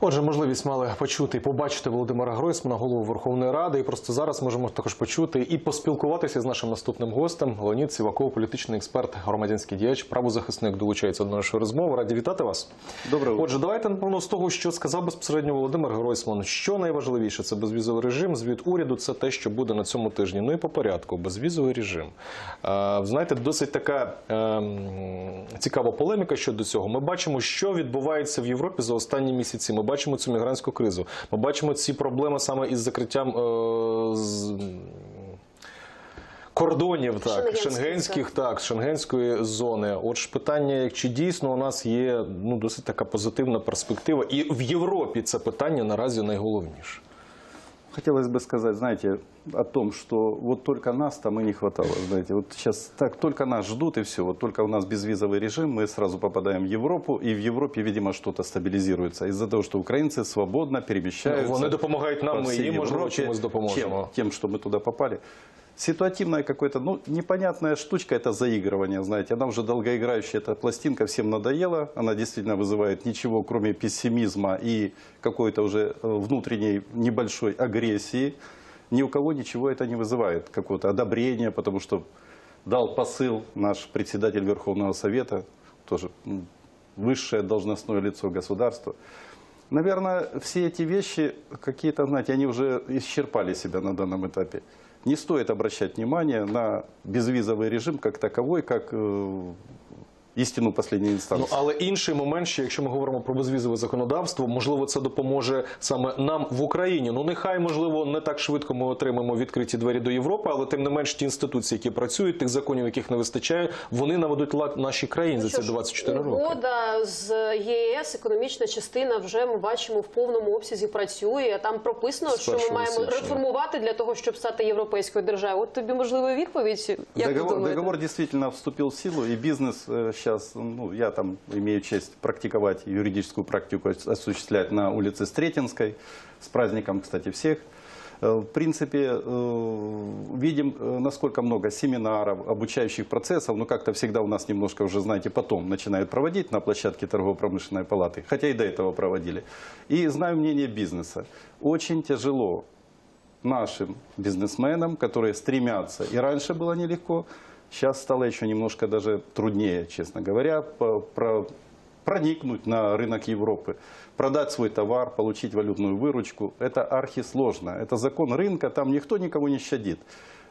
Отже, можливість мали почути і побачити Володимира Гройсмана, голову Верховної Ради. І просто зараз можемо також почути і поспілкуватися з нашим наступним гостем. Леонід Сіваков, політичний експерт, громадянський діяч, правозахисник, долучається до нашої розмови. Раді вітати вас. Доброго. Отже, давайте напевно з того, що сказав безпосередньо Володимир Гройсман. Що найважливіше це безвізовий режим. Звіт уряду це те, що буде на цьому тижні. Ну і по порядку, безвізовий режим. Е, знаєте, досить така ем, цікава полеміка щодо цього. Ми бачимо, що відбувається в Європі за останні місяці. Ми бачимо цю мігрантську кризу. Ми бачимо ці проблеми саме із закриттям. Е, з... Кордонів так Шенгенських, так шенгенської зони. От ж питання, як чи дійсно у нас є ну досить така позитивна перспектива, і в Європі це питання наразі найголовніше Хотелось бы сказать, знаете, о том, что вот только нас там и не хватало, знаете. Вот сейчас так только нас ждут и все. Вот только у нас безвизовый режим, мы сразу попадаем в Европу, и в Европе, видимо, что-то стабилизируется. Из-за того, что украинцы свободно перемещаются. Вони допомагають нам, по ми всей їм, можливо, Европе. чимось допоможемо. Тем, тем, что мы туда попали. Ситуативная какая-то, ну, непонятная штучка, это заигрывание, знаете. Она уже долгоиграющая, эта пластинка всем надоела. Она действительно вызывает ничего, кроме пессимизма и какой-то уже э, внутренней небольшой агрессии. Ни у кого ничего это не вызывает, какого-то одобрения, потому что дал посыл наш председатель Верховного Совета, тоже высшее должностное лицо государства. Наверное, все эти вещи какие-то, знаете, они уже исчерпали себя на данном этапе. Не стоит обращать внимание на безвизовый режим как таковой, как э, истину последней Ну але інший момент, що якщо ми говоримо про безвізове законодавство, можливо, це допоможе саме нам в Україні. Ну нехай можливо не так швидко ми отримаємо відкриті двері до Європи, але тим не менш ті інституції, які працюють, тих законів, яких не вистачає, вони наведуть лад нашій країні за Що ці ж, 24 роки. Угода з ЄС, економічна частина вже ми бачимо в повному обсязі працює. Там прописано, З що ми маємо січня. реформувати для того, щоб стати європейською державою. От тобі можливо відповідь. Як договор, договор действительно вступил в силу, и бизнес сейчас, ну, я там имею честь практиковать, юридическую практику осуществлять на улице Стретинской, с праздником, кстати, всех. Э, В принципе, э, видим, э, насколько много семинаров, обучающих процессов, но как-то всегда у нас немножко уже, знаете, потом начинают проводить на площадке торгово-промышленной палаты, хотя и до этого проводили. И знаю мнение бизнеса. Очень тяжело нашим бизнесменам, которые стремятся. И раньше было нелегко, сейчас стало еще немножко даже труднее, честно говоря, про- проникнуть на рынок Европы, продать свой товар, получить валютную выручку. Это архисложно. Это закон рынка, там никто никого не щадит.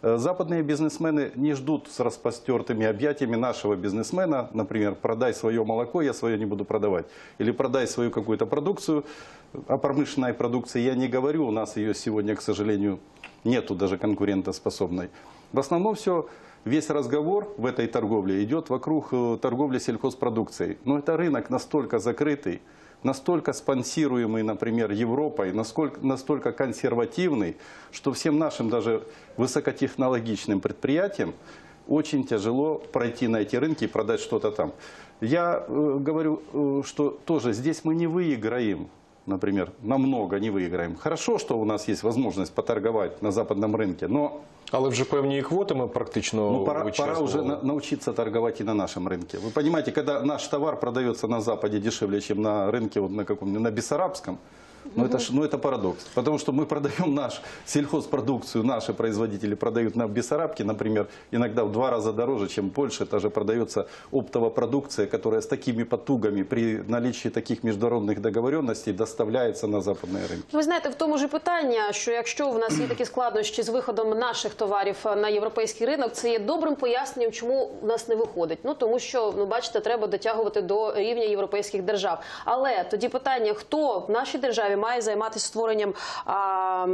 Э, Западные бизнесмены не ждут с распостертыми объятиями нашего бизнесмена, например, продай свое молоко, я свое не буду продавать, или продай свою какую-то продукцию. О промышленной продукции я не говорю, у нас ее сегодня, к сожалению, нету даже конкурентоспособной. В основном все, весь разговор в этой торговле идет вокруг э, торговли сельхозпродукцией. Но это рынок настолько закрытый, настолько спонсируемый, например, Европой, насколько, настолько консервативный, что всем нашим даже высокотехнологичным предприятиям очень тяжело пройти на эти рынки и продать что-то там. Я э, говорю, э, что тоже здесь мы не выиграем, например, намного не выиграем. Хорошо, что у нас есть возможность поторговать на западном рынке, но Але вже певні і квоти ми практично ну, пора, пора уже вичерпували. на- научиться торговать и на нашем рынке. Вы понимаете, когда наш товар продается на Западе дешевле, чем на рынке вот на каком на Бессарабском, ну, это, ж- ну, это парадокс. Потому что мы продаем наш сельхозпродукцию, наши производители продают на Бессарабке, например, иногда в два раза дороже, чем в Польше. Даже продается оптовая продукция, которая с такими потугами при наличии таких международных договоренностей доставляется на западные рынки. Ви знаєте, в тому ж і питання, що якщо в нас є такі складнощі з виходом наших товарів на європейський ринок, це є добрим поясненням, чому у нас не виходить. Ну тому що ну бачите, треба дотягувати до рівня європейських держав. Але тоді питання: хто в нашій державі Має займатися створенням а,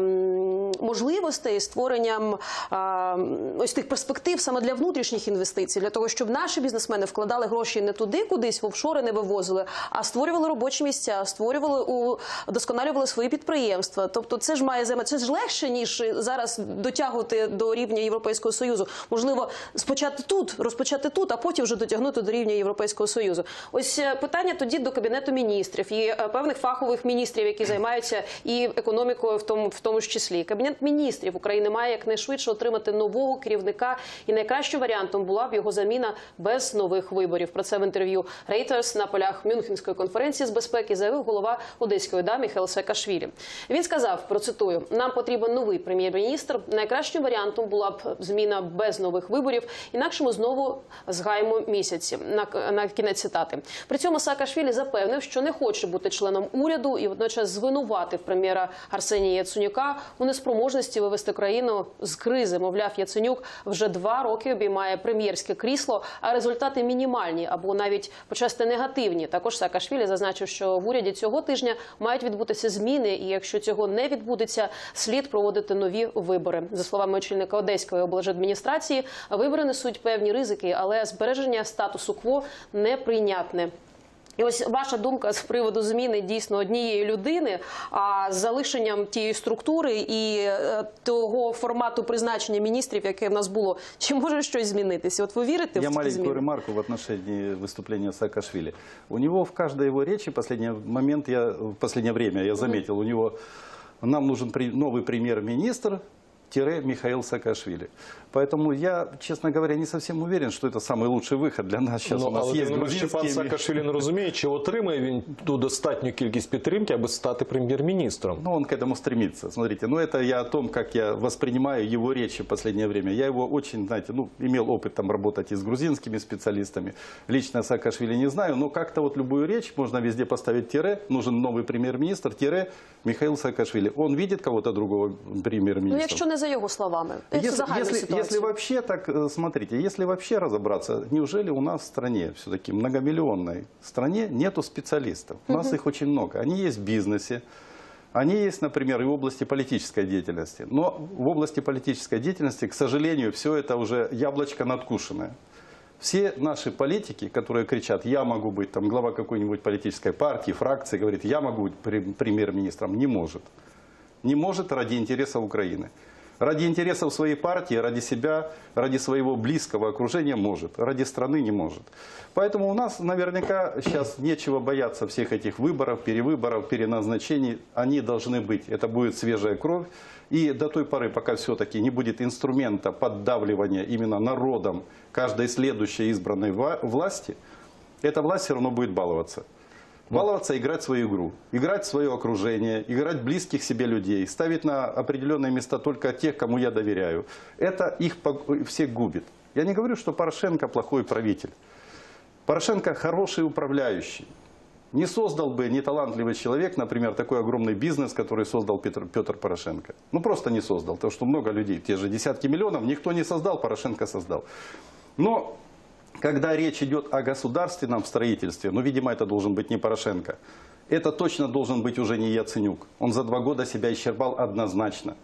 можливостей, створенням а, ось тих перспектив саме для внутрішніх інвестицій, для того, щоб наші бізнесмени вкладали гроші не туди, кудись в офшори не вивозили, а створювали робочі місця, створювали у досконалювали свої підприємства. Тобто, це ж має займати це ж легше ніж зараз дотягувати до рівня Європейського союзу. Можливо, спочати тут, розпочати тут, а потім вже дотягнути до рівня Європейського союзу. Ось е, питання тоді до кабінету міністрів і е, певних фахових міністрів, які займаються і економікою, в тому в тому ж числі. Кабінет міністрів України має якнайшвидше отримати нового керівника, і найкращим варіантом була б його заміна без нових виборів. Про це в інтерв'ю Reuters на полях Мюнхенської конференції з безпеки заявив голова одеської ОДА Міхайл Саакашвілі. Він сказав, процитую: нам потрібен новий прем'єр-міністр. Найкращим варіантом була б зміна без нових виборів. Інакше ми знову згаємо місяці. На, на кінець цитати. При цьому Саакашвілі запевнив, що не хоче бути членом уряду і водночас звинуватив прем'єра Арсенія Яценюка у неспроможності вивести країну з кризи. Мовляв, Яценюк вже два роки обіймає прем'єрське крісло, а результати мінімальні або навіть почасти негативні. Також Саакашвілі зазначив, що в уряді цього тижня мають відбутися зміни, і якщо цього не відбудеться, слід проводити нові вибори. За словами очільника Одеської облажадміністрації, вибори несуть певні ризики, але збереження статусу кво неприйнятне. І ось ваша думка з приводу зміни дійсно однієї людини, а з залишенням тієї структури і е, того формату призначення міністрів, яке в нас було, чи може щось змінитися? От ви вірите в Я ці маленькую зміни? ремарку в отношении выступления Саакашвили. У него в каждой его речи, в последний момент, я, в последнее время я заметил, у него нам нужен новый премьер-министр, Михаил Саакашвили. Поэтому я, честно говоря, не совсем уверен, что это самый лучший выход для нас сейчас. Ну, у нас але есть тим не менш, що пан грузинские... Саакашвілі не розуміє, чи отримає він ту достатню кількість підтримки, аби стати прем'єр-міністром. Ну, он к этому стремится. Смотрите, ну это я о том, как я воспринимаю его речи в последнее время. Я его очень, знаете, ну, имел опыт там работать и с грузинскими специалистами. Лично Саакашвили не знаю, но как-то вот любую речь можно везде поставить тире. Нужен новый премьер-министр, тире Михаил Саакашвили. Он видит кого-то другого премьер-министра? Ну, якщо не за його словами, Если, если, если вообще так, э, смотрите, если вообще разобраться, неужели у нас в стране, все-таки многомиллионной стране, нету специалистов? У нас их очень много. Они есть в бизнесе, они есть, например, и в области политической деятельности. Но в области политической деятельности, к сожалению, все это уже яблочко надкушенное. Все наши политики, которые кричат, я могу быть там, глава какой-нибудь политической партии, фракции, говорит, я могу быть пре- премьер-министром, не может не может ради интересов Украины. Ради интересов своей партии, ради себя, ради своего близкого окружения может, ради страны не может. Поэтому у нас наверняка сейчас нечего бояться всех этих выборов, перевыборов, переназначений. Они должны быть. Это будет свежая кровь. И до той поры, пока все-таки не будет инструмента поддавливания именно народом каждой следующей избранной власти, эта власть все равно будет баловаться. Баловаться, играть свою игру, играть свое окружение, играть близких себе людей, ставить на определенные места только тех, кому я доверяю. Это их всех губит. Я не говорю, что Порошенко плохой правитель. Порошенко хороший управляющий. Не создал бы неталантливый человек, например, такой огромный бизнес, который создал Петр, Петр Порошенко. Ну просто не создал, потому что много людей, те же десятки миллионов, никто не создал, Порошенко создал. Но когда речь идет о государственном строительстве, ну, видимо, это должен быть не Порошенко, это точно должен быть уже не Яценюк. Он за два года себя исчерпал однозначно.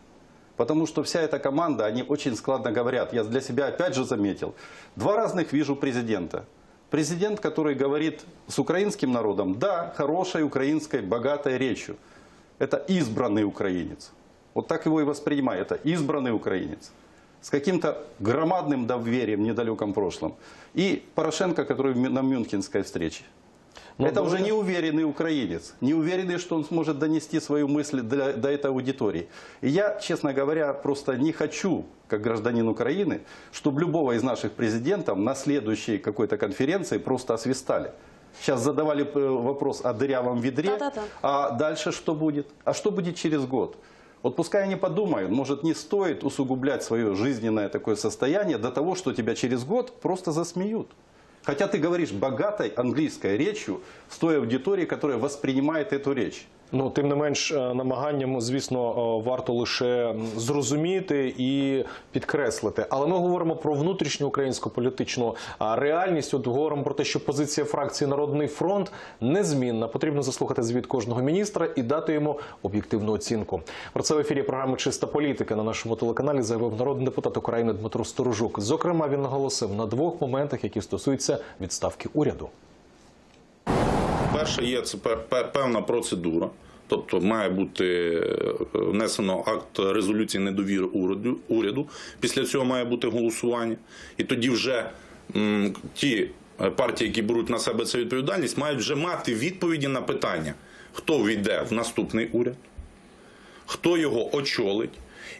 Потому что вся эта команда, они очень складно говорят. Я для себя опять же заметил. Два разных вижу президента. Президент, который говорит с украинским народом, да, хорошей украинской, богатой речью. Это избранный украинец. Вот так его и воспринимаю. Это избранный украинец. С каким-то громадным доверием в недалеком прошлом. И Порошенко, который на Мюнхенской встрече. Ну, Это уже неуверенный украинец, неуверенный, что он сможет донести свою мысль для- до этой аудитории. И я, честно говоря, просто не хочу, как гражданин Украины, чтобы любого из наших президентов на следующей какой-то конференции просто освистали. Сейчас задавали э, вопрос о дырявом ведре, Да-да-да. а дальше что будет? А что будет через год? Вот пускай они подумают, может не стоит усугублять свое жизненное такое состояние до того, что тебя через год просто засмеют. Хотя ты говоришь богатой английской речью с той аудиторией, которая воспринимает эту речь. Ну, тим не менш, е, намаганням, звісно, е, варто лише зрозуміти і підкреслити. Але ми говоримо про внутрішню українську політичну реальність. От говоримо про те, що позиція фракції Народний фронт незмінна. Потрібно заслухати звіт кожного міністра і дати йому об'єктивну оцінку. Про це в ефірі програми Чиста політика на нашому телеканалі заявив народний депутат України Дмитро Сторожук. Зокрема, він наголосив на двох моментах, які стосуються відставки уряду. Перше є це пе- пе- певна процедура. Тобто має бути е, внесено акт резолюції недовіри уряду. Після цього має бути голосування. І тоді вже ті е, партії, які беруть на себе цю відповідальність, мають вже мати відповіді на питання. хто війде в наступний уряд, хто його очолить,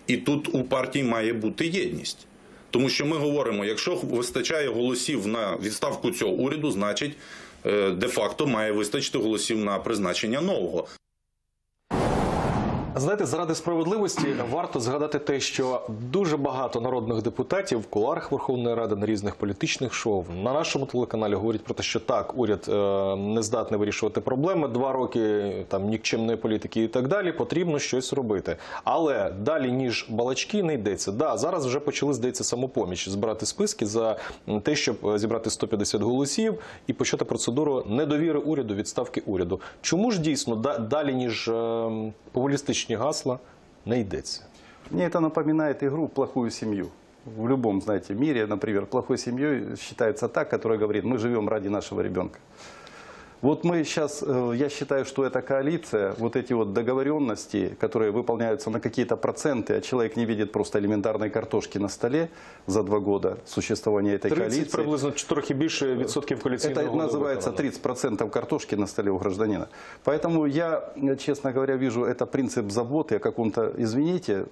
і тут у партії має бути єдність. Тому що ми говоримо, якщо вистачає голосів на відставку цього уряду, значить е, де-факто має вистачити голосів на призначення нового. Знаєте, заради справедливості варто згадати те, що дуже багато народних депутатів в куларах Верховної Ради на різних політичних шоу на нашому телеканалі говорять про те, що так, уряд е, не здатний вирішувати проблеми. Два роки там нікчемної політики і так далі. Потрібно щось робити. Але далі ніж балачки не йдеться. Да, зараз вже почали здається самопоміч збирати списки за те, щоб е, зібрати 150 голосів і почати процедуру недовіри уряду, відставки уряду. Чому ж дійсно далі ніж е, популістичні гасла не йдеться? Мне это напоминает игру плохую семью. В любом, знаете, мире, например, плохой семьей считается та, которая говорит, мы живем ради нашего ребенка. Вот мы сейчас, э, я считаю, что эта коалиция, вот эти вот договоренности, которые выполняются на какие-то проценты, а человек не видит просто элементарной картошки на столе за два года существования этой 30 коалиции. приблизно чи трохи більше відсотків коаліційного Это голови называется виконано. 30% картошки на столе у гражданина. Поэтому я, э, честно говоря, вижу это принцип заботы о каком-то, извините, хай-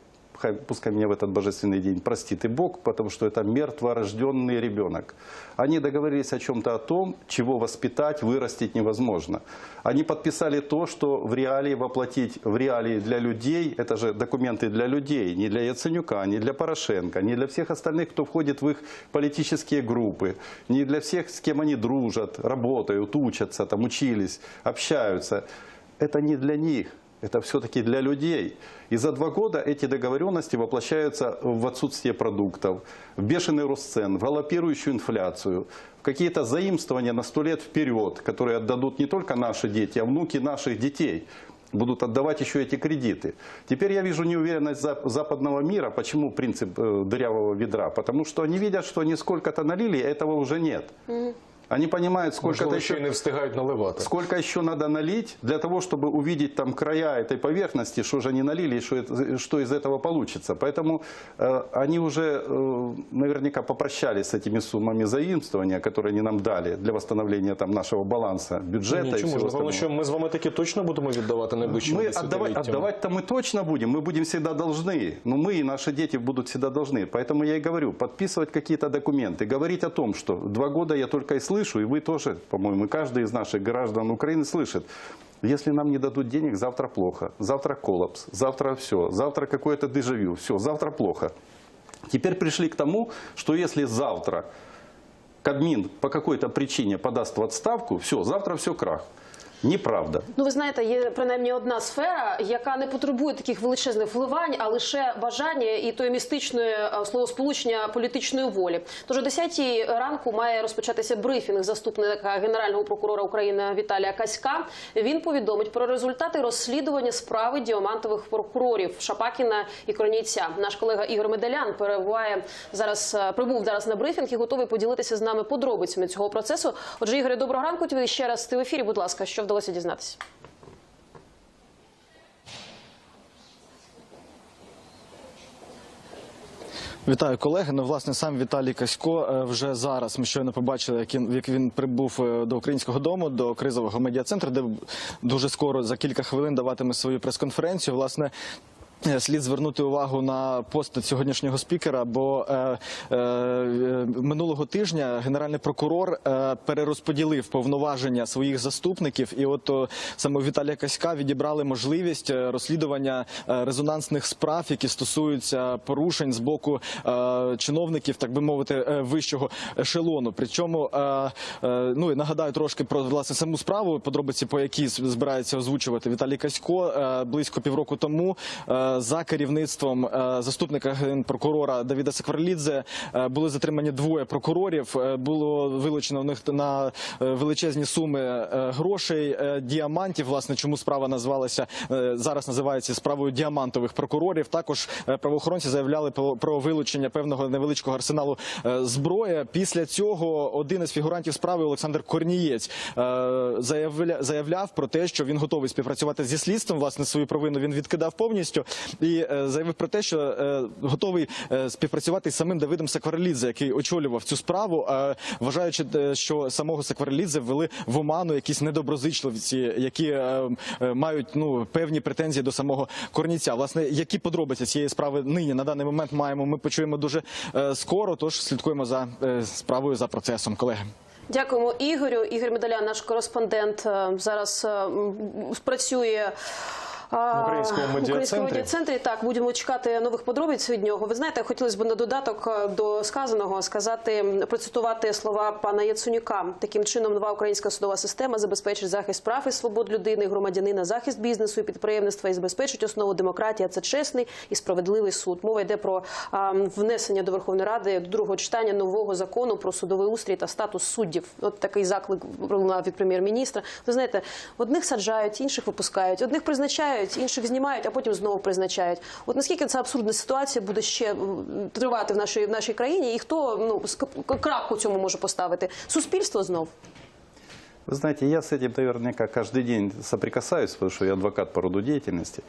пускай меня в этот божественный день простит и Бог, потому что это мертворожденный ребенок. Они договорились о чем-то о том, чего воспитать, вырастить невозможно. Они подписали то, что в реалии воплотить в реалии для людей, это же документы для людей, не для Яценюка, не для Порошенко, не для всех остальных, кто входит в их политические группы, не для всех, с кем они дружат, работают, учатся, там, учились, общаются. Это не для них. Это все-таки для людей. И за два года эти договоренности воплощаются в отсутствие продуктов, в бешеный рост цен, в галопирующую инфляцию, в какие-то заимствования на сто лет вперед, которые отдадут не только наши дети, а внуки наших детей будут отдавать еще эти кредиты. Теперь я вижу неуверенность зап- западного мира. Почему принцип э, дырявого ведра? Потому что они видят, что они сколько-то налили, а этого уже нет. Они понимают, сколько-то Можливо, ще еще... не встигають наливати. Сколько еще надо налить для того, чтобы увидеть там края этой поверхности, что же они налили и что, что из этого получится. Поэтому э, они уже э, наверняка попрощались с этими суммами заимствования, которые они нам дали для восстановления там, нашего баланса бюджета Ні, и чому всего ж? Напевно, що ми з вами таки точно будемо віддавати найближчим Мы отдавать, отдавать-то мы точно будем, мы будем всегда должны. Но мы и наши дети будут всегда должны. Поэтому я и говорю, подписывать какие-то документы, говорить о том, что два года я только и слышу, и вы тоже, по-моему, и каждый из наших граждан Украины слышит. Если нам не дадут денег, завтра плохо, завтра коллапс, завтра все, завтра какое-то дежавю, все, завтра плохо. Теперь пришли к тому, что если завтра Кабмин по какой-то причине подаст в отставку, все, завтра все крах. Неправда. Ну, ви знаєте, є принаймні одна сфера, яка не потребує таких величезних вливань, а лише бажання і тої містичної е, словосполучення політичної волі. Тож о 10 ранку має розпочатися брифінг заступника генерального прокурора України Віталія Каська. Він повідомить про результати розслідування справи діамантових прокурорів Шапакіна і Кроніця. Наш колега Ігор Медалян перебуває зараз, е, прибув зараз на брифінг і готовий поділитися з нами подробицями цього процесу. Отже, Ігоре, доброго ранку. Тобі ще раз ти в ефірі. Будь ласка, що вдалося дізнатися? Вітаю колеги. Ну, власне, сам Віталій Касько е, вже зараз. Ми щойно побачили, як він, як він прибув е, до українського дому, до кризового медіа-центру, де дуже скоро за кілька хвилин даватиме свою прес-конференцію. Власне. Е, Слід звернути увагу на пост сьогоднішнього спікера, бо е, е, е, минулого тижня генеральний прокурор е, перерозподілив повноваження своїх заступників, і от о, саме Віталія Каська відібрали можливість е, розслідування резонансних справ, які стосуються порушень з боку е, чиновників, так би мовити, вищого ешелону. Причому е, е, ну і нагадаю трошки про власне саму справу, подробиці по якій збирається озвучувати Віталій Касько е, близько півроку тому. е, За керівництвом е, заступника генпрокурора Давіда Секварлідзе е, були затримані двоє прокурорів. Е, Було вилучено в них на величезні суми грошей, діамантів. Власне, чому справа назвалася зараз? Називається справою діамантових прокурорів. Також правоохоронці заявляли про- вилучення певного невеличкого арсеналу зброї. Після цього один із фігурантів справи Олександр Корнієць заявляв про те, що він готовий співпрацювати зі слідством. Власне, свою провину він відкидав повністю. І е, заявив про те, що е, готовий е, співпрацювати з самим Давидом Сакварелідзе, який очолював цю справу, вважаючи, що самого Сакварелідзе ввели в оману якісь недоброзичливці, які мають ну певні претензії до самого Корніця. Власне, які подробиці цієї справи нині на даний момент маємо, ми почуємо дуже скоро. Тож слідкуємо за справою за процесом, колеги. Дякуємо Ігорю. Ігор Медалян, наш кореспондент, зараз працює. В українському медіа-центрі. українському медіа-центрі. Так, будемо чекати нових подробиць від нього. Ви знаєте, хотілося б на додаток е, до сказаного сказати, процитувати слова пана Яценюка. Таким чином, нова українська судова система забезпечить захист прав і свобод людини, громадянина, захист бізнесу і підприємництва і забезпечить основу демократії. Це чесний і справедливий суд. Мова йде про а, внесення до Верховної Ради до другого читання нового закону про судовий устрій та статус суддів. От такий заклик пролунав від прем'єр-міністра. Ви знаєте, одних саджають, інших випускають, одних призначають, інших знімають, а потім знову призначають. От наскільки ця абсурдна ситуація буде ще м, тривати в нашій в нашій країні, і хто ну ск- крапку цьому може поставити? Суспільство знов. Вы знаете, я с этим наверняка каждый день соприкасаюсь, потому что я адвокат по роду деятельности.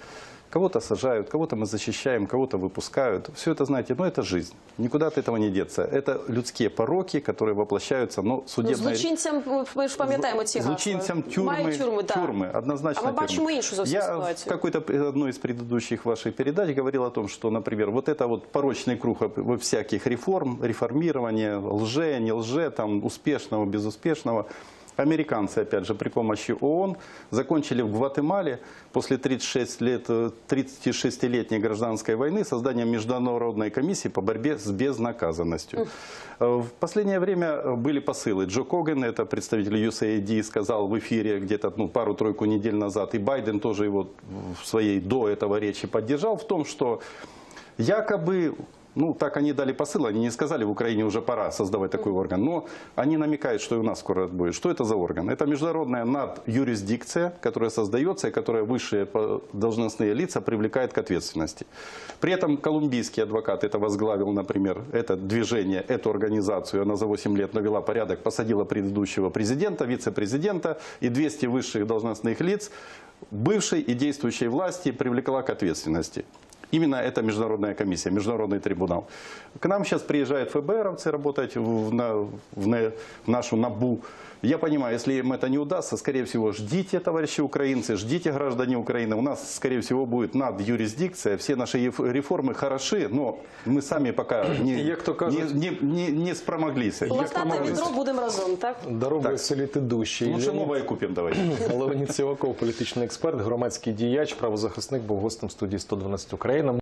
Кого-то сажают, кого-то мы защищаем, кого-то выпускают. Все это, знаете, ну это жизнь. Никуда от этого не деться. Это людские пороки, которые воплощаются, но Ну, судебная... злочинцям ми- ми ж пам'ятаємо ці гасла. Злочинцам тюрьмы, Мають тюрми, так. тюрмы, однозначно А ми тюрмы. бачимо іншу зовсім Я ситуацію. в какой-то одной из предыдущих ваших передач говорил о том, что, например, вот это вот порочный круг во всяких реформ, реформирования, лже, не лже, там, успешного, безуспешного. Американцы, опять же, при помощи ООН закончили в Гватемале после 36 лет, э, 36-летней гражданской войны созданием международной комиссии по борьбе с безнаказанностью. Э, В последнее время э, были посылы. Джо Коган, это представитель USAID, сказал в эфире где-то ну, пару-тройку недель назад, и Байден тоже его в своей до этого речи поддержал в том, что якобы ну, так они дали посыл, они не сказали, в Украине уже пора создавать такой орган, но они намекают, что и у нас скоро будет. Что это за орган? Это международная надюрисдикция, которая создается и которая высшие должностные лица привлекает к ответственности. При этом колумбийский адвокат это возглавил, например, это движение, эту организацию, она за 8 лет навела порядок, посадила предыдущего президента, вице-президента и 200 высших должностных лиц бывшей и действующей власти привлекла к ответственности. Именно эта международная комиссия, международный трибунал. К нам сейчас приезжают ФБРовцы работать в, на- в на- в нашу НАБУ. Я понимаю, если им это не удастся, скорее всего, ждите, товарищи украинцы, ждите, граждане Украины. У нас, скорее всего, будет надюрисдикция. Все наши еф- реформы хороши, но мы сами пока не, Як то кажуть- не, не, не, не спромоглись. Ластати відро будемо разом, так? Дорогою Так. селіти душі. Лучше Леонід- новое купим, давайте. Леонід Сіваков, політичний експерт, громадський діяч, правозахисник, був гостем студії 112 України.